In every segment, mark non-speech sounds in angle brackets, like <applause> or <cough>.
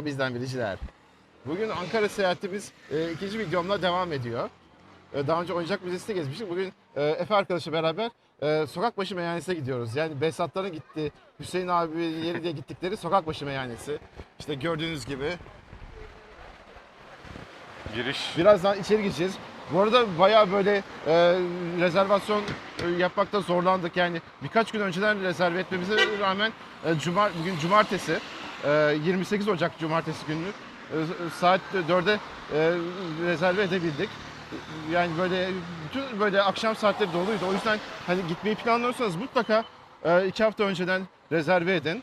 Merhaba bizden biliciler. Bugün Ankara seyahatimiz e, ikinci videomla devam ediyor. E, daha önce oyuncak müzesinde gezmiştik. Bugün e, Efe arkadaşı beraber e, sokak başı meyhanesine gidiyoruz. Yani Behzatların gitti, Hüseyin abileri de gittikleri sokak başı meyhanesi. İşte gördüğünüz gibi. Giriş. Birazdan içeri gireceğiz. Bu arada bayağı böyle e, rezervasyon e, yapmakta zorlandık. Yani birkaç gün önceden rezerve etmemize rağmen e, cuma, bugün cumartesi, 28 Ocak cumartesi günü e, saat 4'e e, rezerve edebildik. Yani böyle bütün böyle akşam saatleri doluydu. O yüzden hani gitmeyi planlıyorsanız mutlaka e, iki hafta önceden rezerve edin.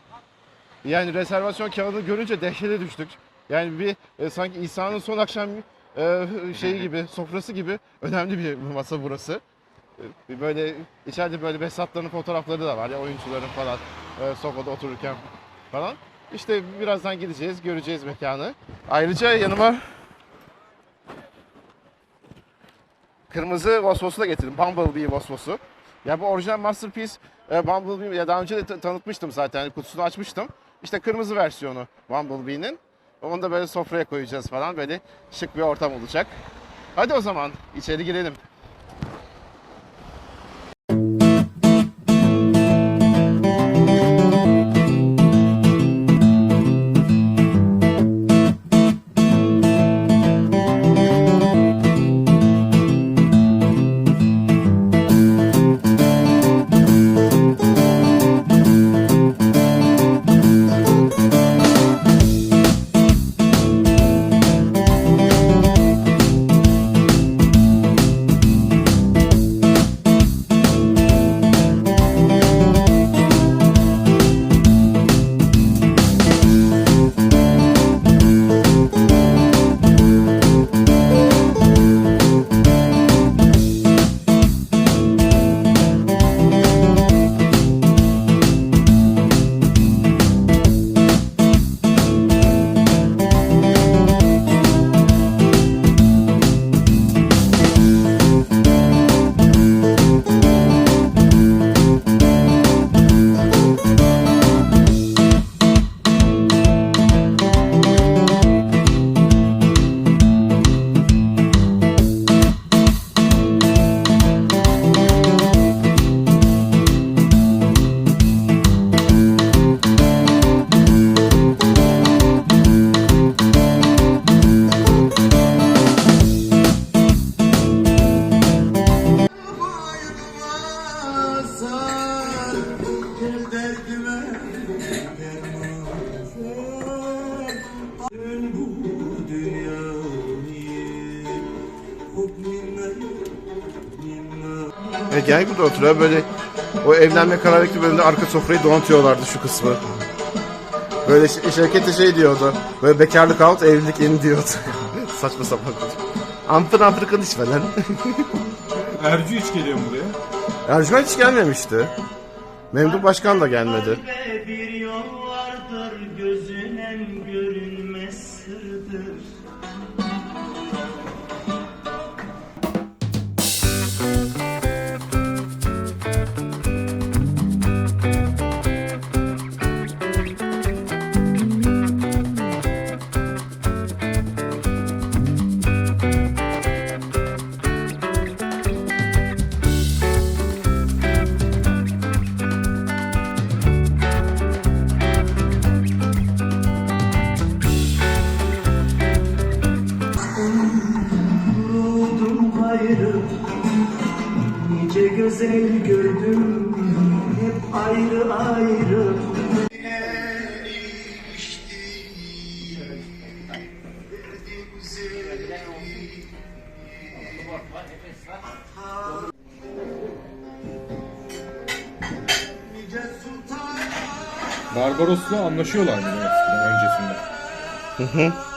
Yani rezervasyon kağıdını görünce dehşete düştük. Yani bir e, sanki İsa'nın son akşam e, şeyi <laughs> gibi, sofrası gibi önemli bir masa burası. E, Böyle içeride böyle Behzatların fotoğrafları da var ya oyuncuların falan e, sofrada otururken falan. İşte birazdan gideceğiz, göreceğiz mekanı. Ayrıca yanıma kırmızı Vosvos'u da getirdim. Bumblebee Vosvos'u. Ya bu orijinal Masterpiece e, Bumblebee ya daha önce de tanıtmıştım zaten. Kutusunu açmıştım. İşte kırmızı versiyonu Bumblebee'nin. Onu da böyle sofraya koyacağız falan. Böyle şık bir ortam olacak. Hadi o zaman içeri girelim. Evet gel burada oturuyor böyle o evlenme kararı bölümünde arka sofrayı donatıyorlardı şu kısmı. Böyle Ş- Şevket de şey diyordu. Böyle bekarlık alt evlilik in diyordu. <laughs> Saçma sapan. Ampır ampır konuşma lan. <laughs> Ercü hiç geliyor mu buraya? Ercüment hiç gelmemişti. Memduh Başkan da gelmedi. Bir yol vardır gözünen görünmez sırdır. Güzel gördüm Hep ayrı ayrı Barbaros'la anlaşıyorlar mı öncesinde? Seviyordu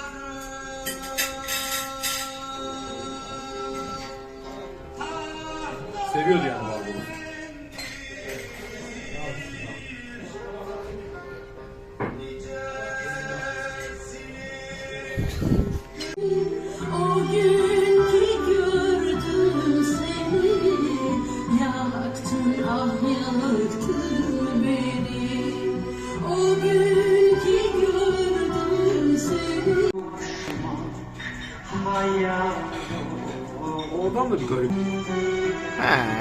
O adam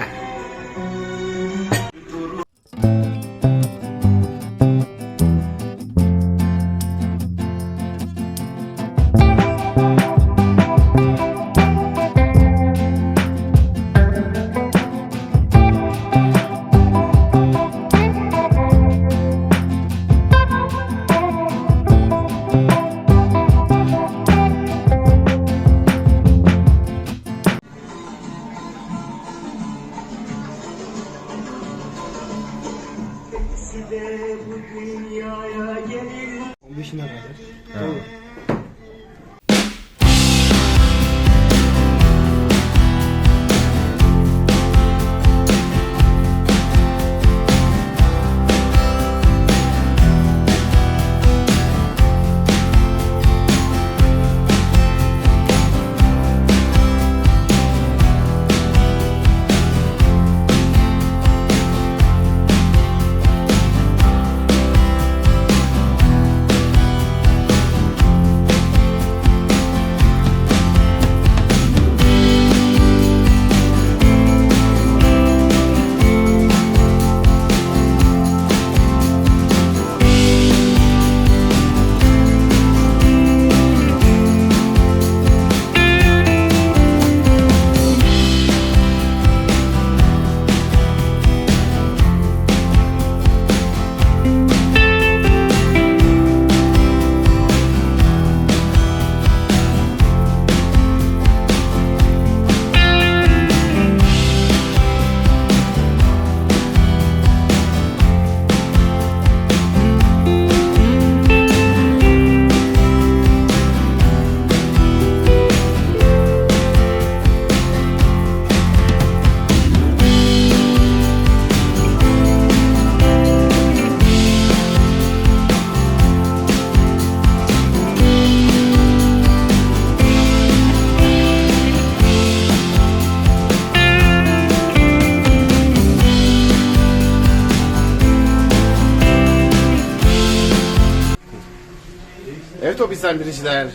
Evet o bizden biriciler.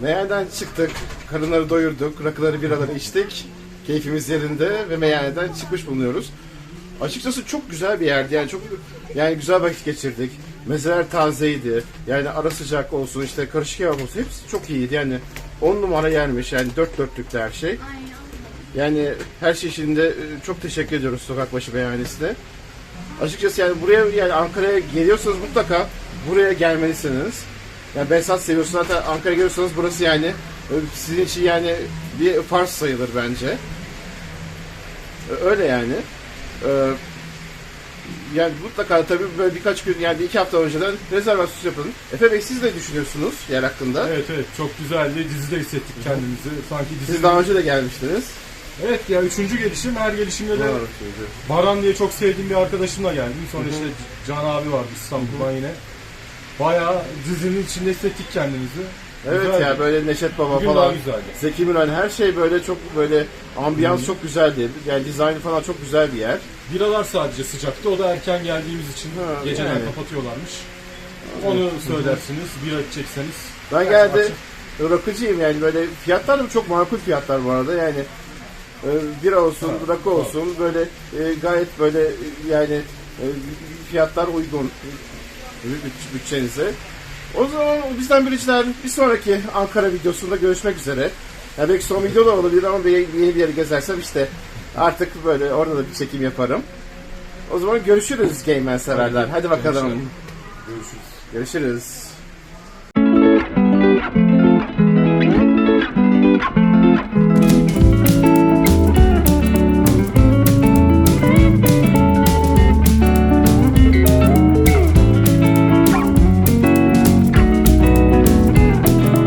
Meyhaneden çıktık, karınları doyurduk, rakıları biraları içtik. Keyfimiz yerinde ve meyhaneden çıkmış bulunuyoruz. Açıkçası çok güzel bir yerdi. Yani çok yani güzel vakit geçirdik. Mezeler tazeydi. Yani ara sıcak olsun, işte karışık kebap olsun hepsi çok iyiydi. Yani 10 numara yermiş. Yani dört dörtlükte her şey. Yani her şey için de e, çok teşekkür ediyoruz Sokakbaşı Meyhanesi'ne. Açıkçası yani buraya yani Ankara'ya geliyorsanız mutlaka buraya gelmelisiniz. Yani Behzat seviyorsunuz zaten Ankara'ya geliyorsanız burası yani e, sizin için yani bir farz sayılır bence. E, Öyle yani. Ee, yani mutlaka tabii böyle birkaç gün yani iki hafta önceden rezervasyon yapın. Efe Bey siz ne düşünüyorsunuz yer hakkında? Evet evet çok güzeldi. Dizide hissettik kendimizi. Sanki dizi. Siz daha önce de gelmiştiniz. Evet ya üçüncü gelişim. Her gelişimde de. Baran diye çok sevdiğim bir arkadaşımla geldim. Sonra işte Can abi vardı İstanbul'dan yine. Bayağı dizinin içinde hissettik kendimizi. Evet Güzeldi. ya böyle Neşet Baba Bugün falan. güzeldi. Zeki Müren her şey böyle çok böyle ambiyans çok güzeldi. Yani dizaynı falan çok güzel bir yer. Biralar sadece sıcaktı. O da erken geldiğimiz için Ha, geceden yani. kapatıyorlarmış. Onu söylersiniz. Bira içecekseniz. Ben geldi rakıcıyım yani böyle fiyatlar da çok makul fiyatlar bu arada yani e, bira olsun, Ha, rakı olsun böyle e, gayet böyle e, yani fiyatlar uygun bütçenize. O zaman bizden biriciler bir sonraki Ankara videosunda görüşmek üzere. Ya belki son video da olabilir ama bir yeni bir yeri gezersem işte artık böyle orada da bir çekim yaparım. O zaman görüşürüz Game Man severler. Hadi bakalım. Görüşürüz. Görüşürüz.